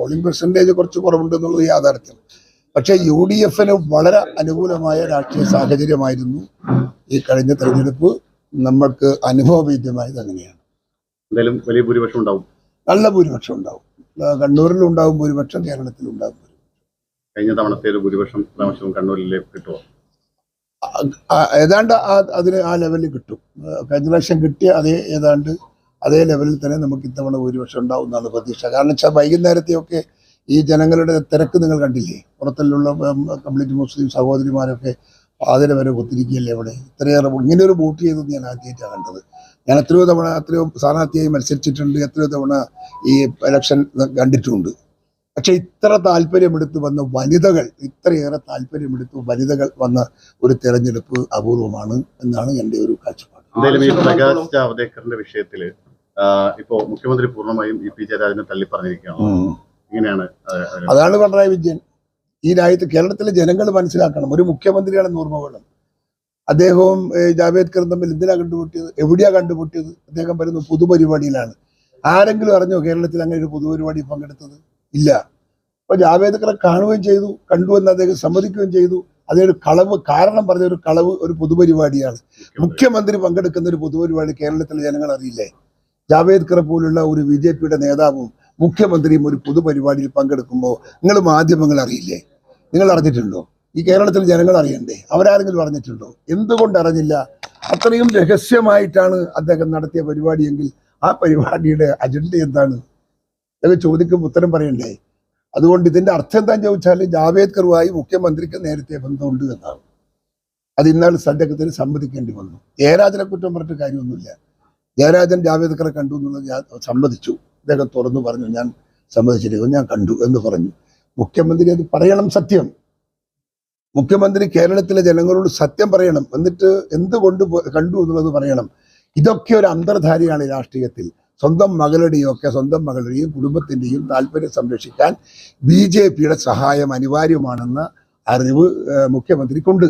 Polling percentage കുറച്ച് കുറവുണ്ട് എന്നുള്ളത് യാഥാർത്ഥ്യം. പക്ഷേ യു ഡി എഫിന് വളരെ അനുകൂലമായ രാഷ്ട്രീയ സാഹചര്യമായിരുന്നു ഈ കഴിഞ്ഞ തെരഞ്ഞെടുപ്പ്. നമ്മൾക്ക് അനുഭവവേദ്യമായത് അങ്ങനെയാണ്. എന്തായാലും വലിയ ഭൂരിപക്ഷം ഉണ്ടാവും. നല്ല ഭൂരിപക്ഷം ഉണ്ടാവും. കണ്ണൂരിലും ഉണ്ടാവും ഭൂരിപക്ഷം കേരളത്തിലും ഉണ്ടാവും കഴിഞ്ഞ തവണത്തെ ഭൂരിപക്ഷം പ്രാവശ്യവും കണ്ണൂരിലേക്ക് കിട്ടുമോ ഏതാണ്ട് അതിന് ആ ലെവലിൽ കിട്ടും. കഴിഞ്ഞ പ്രാവശ്യം കിട്ടിയ അതേ ഏതാണ്ട് അതേ ലെവലിൽ തന്നെ നമുക്ക് ഇത്തവണ ഭൂരിപക്ഷം ഉണ്ടാവും എന്നാണ് പ്രതീക്ഷ. കാരണം വെച്ചാൽ വൈകുന്നേരത്തെയൊക്കെ ഈ ജനങ്ങളുടെ തിരക്ക് നിങ്ങൾ കണ്ടില്ലേ? പുറത്തുള്ള കംപ്ലീറ്റ് മുസ്ലിം സഹോദരിമാരൊക്കെ പാതിര വരെ ഒത്തിരിക്കുകയല്ലേ അവിടെ? ഇത്രയേറെ ഇങ്ങനെ ഒരു വോട്ട് ചെയ്തത് ഞാൻ ആദ്യമായിട്ടാണ് കണ്ടത്. ഞാൻ എത്രയോ തവണ എത്രയോ സ്ഥാനാർത്ഥിയായി മത്സരിച്ചിട്ടുണ്ട് എത്രയോ തവണ ഈ ഇലക്ഷൻ കണ്ടിട്ടുണ്ട്. പക്ഷെ ഇത്ര താല്പര്യമെടുത്ത് വന്ന വനിതകൾ ഇത്രയേറെ താല്പര്യമെടുത്ത് വനിതകൾ വന്ന ഒരു തെരഞ്ഞെടുപ്പ് അപൂർവമാണ് എന്നാണ് എന്റെ ഒരു കാഴ്ചപ്പാട്. എന്തായാലും ഈ പ്രകാശ് ജാവ്ദേക്കറിന്റെ വിഷയത്തിൽ ആ, ഇപ്പോ മുഖ്യമന്ത്രി പൂർണമായും ഇ പി ജയരാജനെ തള്ളിപ്പറഞ്ഞിരിക്കുകയാണ് ഇങ്ങനെയാണ് അതാണ് പിണറായി വിജയൻ. ഈ രാജ്യത്ത് കേരളത്തിലെ ജനങ്ങൾ മനസ്സിലാക്കണം. ഒരു മുഖ്യമന്ത്രിയാണെന്ന് ഓർമ്മ വേണം അദ്ദേഹവും ജാവേദ്കറും തമ്മിൽ എന്തിനാ കണ്ടുപൊട്ടിയത് എവിടെയാ കണ്ടുപൊട്ടിയത് അദ്ദേഹം വരുന്ന പൊതുപരിപാടിയിലാണ്. ആരെങ്കിലും അറിഞ്ഞോ കേരളത്തിൽ അങ്ങനെ ഒരു പൊതുപരിപാടി പങ്കെടുത്തത്? ഇല്ല. അപ്പൊ ജാവേദ്കറെ കാണുകയും ചെയ്തു കണ്ടു എന്ന് അദ്ദേഹം സമ്മതിക്കുകയും ചെയ്തു. അതൊരു കളവ് കാരണം പറഞ്ഞ ഒരു കളവ് ഒരു പൊതുപരിപാടിയാണ്. മുഖ്യമന്ത്രി പങ്കെടുക്കുന്ന ഒരു പൊതുപരിപാടി കേരളത്തിലെ ജനങ്ങൾ അറിയില്ലേ? ജാവേദ്കറെ പോലുള്ള ഒരു ബി ജെ പിയുടെ നേതാവും മുഖ്യമന്ത്രിയും ഒരു പൊതുപരിപാടിയിൽ പങ്കെടുക്കുമ്പോൾ നിങ്ങൾ മാധ്യമങ്ങൾ അറിയില്ലേ? നിങ്ങൾ അറിഞ്ഞിട്ടുണ്ടോ? ഈ കേരളത്തിലെ ജനങ്ങൾ അറിയണ്ടേ? അവരാരെങ്കിലും അറിഞ്ഞിട്ടുണ്ടോ? എന്തുകൊണ്ട് അറിഞ്ഞില്ല? അത്രയും രഹസ്യമായിട്ടാണ് അദ്ദേഹം നടത്തിയ പരിപാടിയെങ്കിൽ ആ പരിപാടിയുടെ അജണ്ട എന്താണ്? ഇതൊക്കെ ചോദിക്കുമ്പോൾ ഉത്തരം പറയണ്ടേ? അതുകൊണ്ട് ഇതിന്റെ അർത്ഥം എന്താണെന്ന് ചോദിച്ചാൽ ജാവേദ്കറുമായി മുഖ്യമന്ത്രിക്ക് നേരത്തെ ബന്ധമുണ്ട് എന്നാണ്. അത് ഇന്നാൾ സദ്ദേഹത്തിന് സമ്മതിക്കേണ്ടി വന്നു. ജയരാജനെ കുറ്റം പറഞ്ഞിട്ട് കാര്യമൊന്നുമില്ല. ജയരാജൻ ജാവേദ്കറെ കണ്ടു എന്നുള്ളത് ഞാൻ സമ്മതിച്ചു. അദ്ദേഹം തുറന്നു പറഞ്ഞു ഞാൻ സമ്മതിച്ചിരിക്കുന്നു ഞാൻ കണ്ടു എന്ന് പറഞ്ഞു. മുഖ്യമന്ത്രി അത് പറയണം സത്യം. മുഖ്യമന്ത്രി കേരളത്തിലെ ജനങ്ങളോട് സത്യം പറയണം. എന്നിട്ട് എന്തുകൊണ്ട് കൊണ്ട് എന്നുള്ളത് പറയണം. ഇതൊക്കെ ഒരു അന്തർധാരിയാണ് രാഷ്ട്രീയത്തിൽ. സ്വന്തം മകളുടെയും ഒക്കെ സ്വന്തം മകളുടെയും കുടുംബത്തിന്റെയും താല്പര്യം സംരക്ഷിക്കാൻ ബി ജെ പിയുടെ സഹായം അനിവാര്യമാണെന്ന അറിവ് മുഖ്യമന്ത്രിക്കുണ്ട്.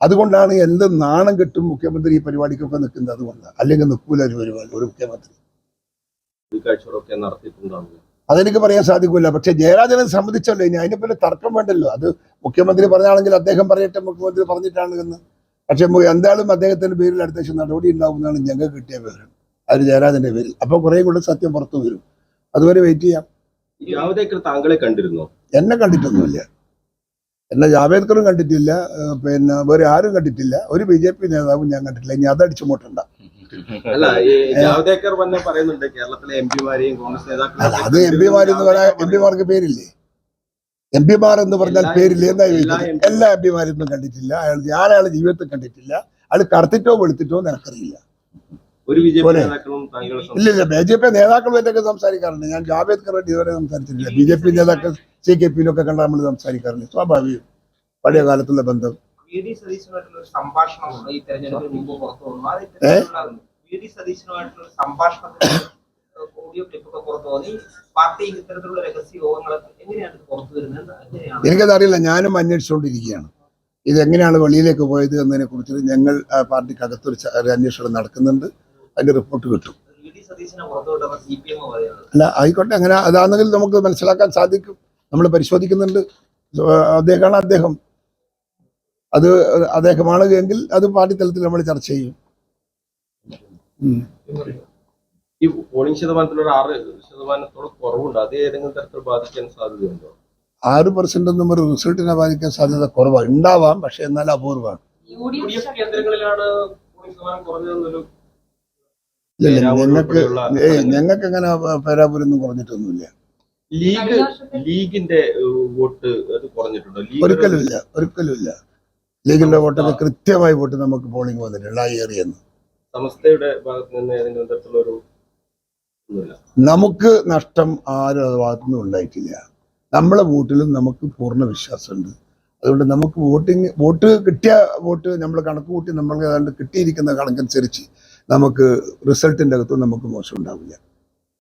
അതുകൊണ്ടാണ് എന്ത് നാണം കെട്ടും മുഖ്യമന്ത്രി ഈ പരിപാടിക്കൊക്കെ നിൽക്കുന്നത് അതുകൊണ്ട്. അല്ലെങ്കിൽ നിൽക്കൂല ഒരു പരിപാടി ഒരു മുഖ്യമന്ത്രി. അതെനിക്ക് പറയാൻ സാധിക്കില്ല. പക്ഷെ ജയരാജനെ സംബന്ധിച്ചല്ലോ ഇനി അതിനെ പിന്നെ തർക്കം വേണ്ടല്ലോ? അത് മുഖ്യമന്ത്രി പറഞ്ഞാണെങ്കിൽ അദ്ദേഹം പറയട്ടെ മുഖ്യമന്ത്രി പറഞ്ഞിട്ടാണ് എന്ന്. പക്ഷെ എന്തായാലും അദ്ദേഹത്തിന്റെ പേരിൽ അടുത്ത ദിവസം നടപടി ഉണ്ടാവുന്നതാണ് ഞങ്ങൾക്ക് കിട്ടിയ വിവരം. അത് ജയരാജന്റെ പേരിൽ. അപ്പൊ കുറെ കൂടെ സത്യം പുറത്തു വരും. അതുവരെ വെയിറ്റ് ചെയ്യാം. താങ്കളെ കണ്ടിരുന്നോ? എന്നെ കണ്ടിട്ടൊന്നുമില്ല. എന്നെ ജാവേദ്കറും കണ്ടിട്ടില്ല പിന്നെ വേറെ ആരും കണ്ടിട്ടില്ല. ഒരു ബി ജെ പി നേതാവും ഞാൻ കണ്ടിട്ടില്ല. ഇനി അതടിച്ചു മൂട്ടണ്ട. അല്ല ജാവദേക്കർ തന്നെ പറയുന്നുണ്ട് കേരളത്തിലെ എം പിമാരെയും കോൺഗ്രസ് അല്ല അത് എം പിമാരെന്ന് പറയാൻ എം പിമാർക്ക് പേരില്ലേ? എം പിമാർ എന്ന് പറഞ്ഞാൽ പേരില്ല എന്താ ചോദിച്ചത്? എല്ലാ എം പിമാരൊന്നും കണ്ടിട്ടില്ല. അയാൾ ഞാൻ അയാളെ ജീവിതത്തിൽ കണ്ടിട്ടില്ല. അയാൾ കറുത്തിട്ടോ വെളുത്തിട്ടോ എന്ന് എനിക്കറിയില്ല. ഒരു ബി ജെ പി പോലെ. നേതാക്കളും താങ്കൾ ഇല്ല ഇല്ല ബി ജെ പി നേതാക്കളുമായിട്ടൊക്കെ സംസാരിക്കാറുണ്ട്. ഞാൻ ജാവേദ്കറുമായിട്ട് ഇതുവരെ സംസാരിച്ചിട്ടില്ല. ബി ജെ പി നേതാക്കൾ സി കെ പിയിലൊക്കെ കണ്ടാൽ നമ്മൾ സംസാരിക്കാറുണ്ട്. സ്വാഭാവികം. പഴയ കാലത്തുള്ള ബന്ധം. എനിക്കതറിയില്ല ഞാനും അന്വേഷിച്ചുകൊണ്ടിരിക്കുകയാണ് ഇത് എങ്ങനെയാണ്? വെളിയിലേക്ക് പോയത് എന്നതിനെ കുറിച്ച് ഞങ്ങൾ പാർട്ടിക്കകത്തൊരു ച- ഒരു അന്വേഷണം നടക്കുന്നുണ്ട്. അതിന്റെ റിപ്പോർട്ട് കിട്ടും. പി അല്ല ആയിക്കോട്ടെ. അങ്ങനെ അതാണെങ്കിൽ നമുക്ക് മനസ്സിലാക്കാൻ സാധിക്കും. നമ്മൾ പരിശോധിക്കുന്നുണ്ട്. അദ്ദേഹമാണ് അദ്ദേഹം. അത് അദ്ദേഹമാണ് എങ്കിൽ അത് പാർട്ടി തലത്തിൽ നമ്മൾ ചർച്ച ചെയ്യും. ഈ പോളിംഗ് ശതമാനത്തിൽ ഒരു ആറ് ശതമാനത്തോളം കുറവുണ്ട്. അത് ഏതെങ്കിലും തരത്തിൽ ബാധിക്കാൻ സാധ്യതയുണ്ടോ? ആറ് പെർസെന്റ് ഒന്നും ഒരു റിസൾട്ടിനെ ബാധിക്കാൻ സാധ്യത കുറവാണ് ഉണ്ടാവാം പക്ഷെ എന്നാൽ അപൂർവമാണ്. ഞങ്ങൾക്ക് ഞങ്ങൾക്ക് അങ്ങനെ പേരാപൂരൊന്നും കുറഞ്ഞിട്ടൊന്നുമില്ല. ലീഗ് ലീഗിന്റെ വോട്ട് അത് കുറഞ്ഞിട്ടുണ്ടോ? ഒരിക്കലുമില്ല ഒരിക്കലും ഇല്ല ഒരിക്കലും ഇല്ല ലീഗിന്റെ വോട്ടൊക്കെ കൃത്യമായി വോട്ട് നമുക്ക് പോളിംഗ് വന്നിട്ടുണ്ട് ആ ഏറിയെന്ന് സമസ്തയുടെ ഭാഗത്ത് നിന്ന് ഏതെങ്കിലും തരത്തിലുള്ള ഒരു ഒന്നുമില്ല. നമുക്ക് നഷ്ടം ആരും അത് ഭാഗത്തുനിന്നും ഉണ്ടായിട്ടില്ല. നമ്മളെ വോട്ടിലും നമുക്ക് പൂർണ വിശ്വാസമുണ്ട്. അതുകൊണ്ട് നമുക്ക് വോട്ടിങ് വോട്ട് കിട്ടിയ വോട്ട് നമ്മൾ കണക്ക് കൂട്ടി നമ്മൾ ഏതാണ്ട് കിട്ടിയിരിക്കുന്ന കണക്കനുസരിച്ച് നമുക്ക് റിസൾട്ടിന്റെ അകത്തും നമുക്ക് മോശം ഉണ്ടാവില്ല.